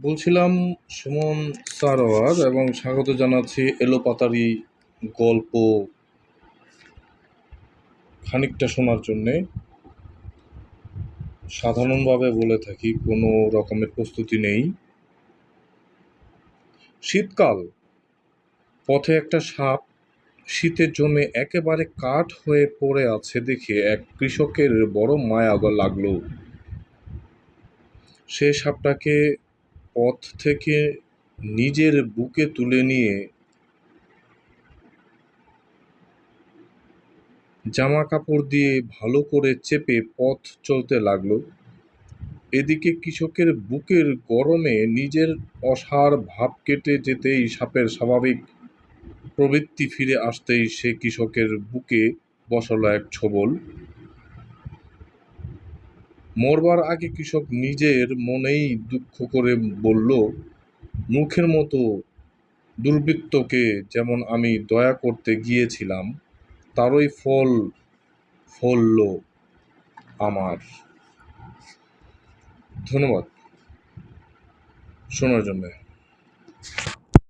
বলছিলাম সুমন সারোয়ার এবং স্বাগত জানাচ্ছি এলোপাতারি গল্প খানিকটা শোনার জন্যে। সাধারণভাবে বলে থাকি, কোনো রকমের প্রস্তুতি নেই। শীতকাল, পথে একটা সাপ শীতে জমে একেবারে কাঠ হয়ে পড়ে আছে দেখে এক কৃষকের বড় মায়া লাগল। সে সাপটাকে পথ থেকে নিজের বুকে তুলে নিয়ে জামা কাপড় দিয়ে ভালো করে চেপে পথ চলতে লাগল। এদিকে কৃষকের বুকের গরমে নিজের অসার ভাব কেটে যেতেই সাপের স্বাভাবিক প্রবৃত্তি ফিরে আসতেই সে কৃষকের বুকে বসালো এক ছোবল। মরবার আগে কৃষক নিজের মনেই দুঃখ করে বলল, মুখের মতো দুর্বৃত্তকে যেমন আমি দয়া করতে গিয়েছিলাম, তারই ফল ফলল আমার। ধন্যবাদ। শোনার জন্যে।